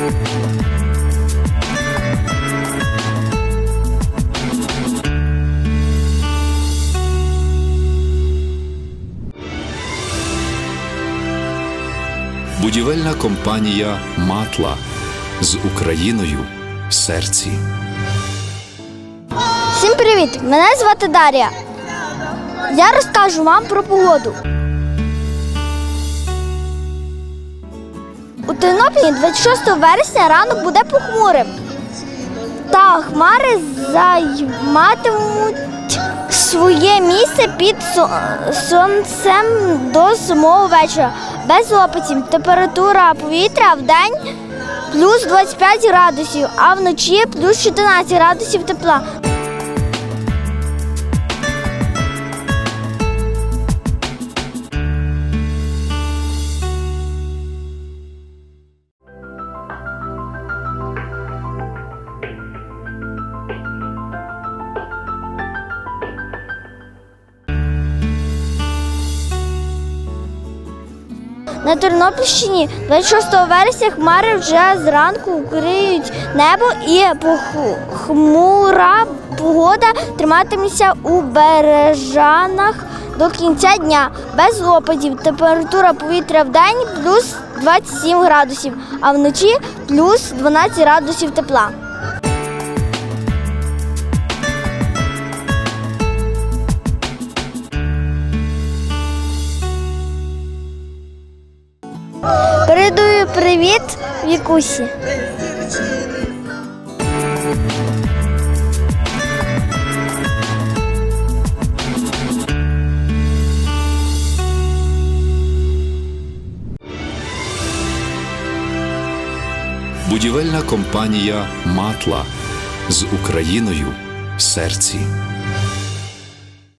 Будівельна компанія Матла з Україною в серці. Всім привіт! Мене звати Дар'я. Я розкажу вам про погоду. У Тернополі 26 вересня ранок буде похмурим. Та хмари займатимуть своє місце під сонцем до самого вечора. Без опитів. Температура повітря в день плюс 25 градусів, а вночі плюс 14 градусів тепла. На Тернопільщині 26 вересня хмари вже зранку вкриють небо і похмура погода триматиметься у бережанах до кінця дня. Без опадів температура повітря в день плюс 27 градусів, а вночі плюс 12 градусів тепла. Передаю привіт Вікусі. Будівельна компанія Матла з Україною в серці.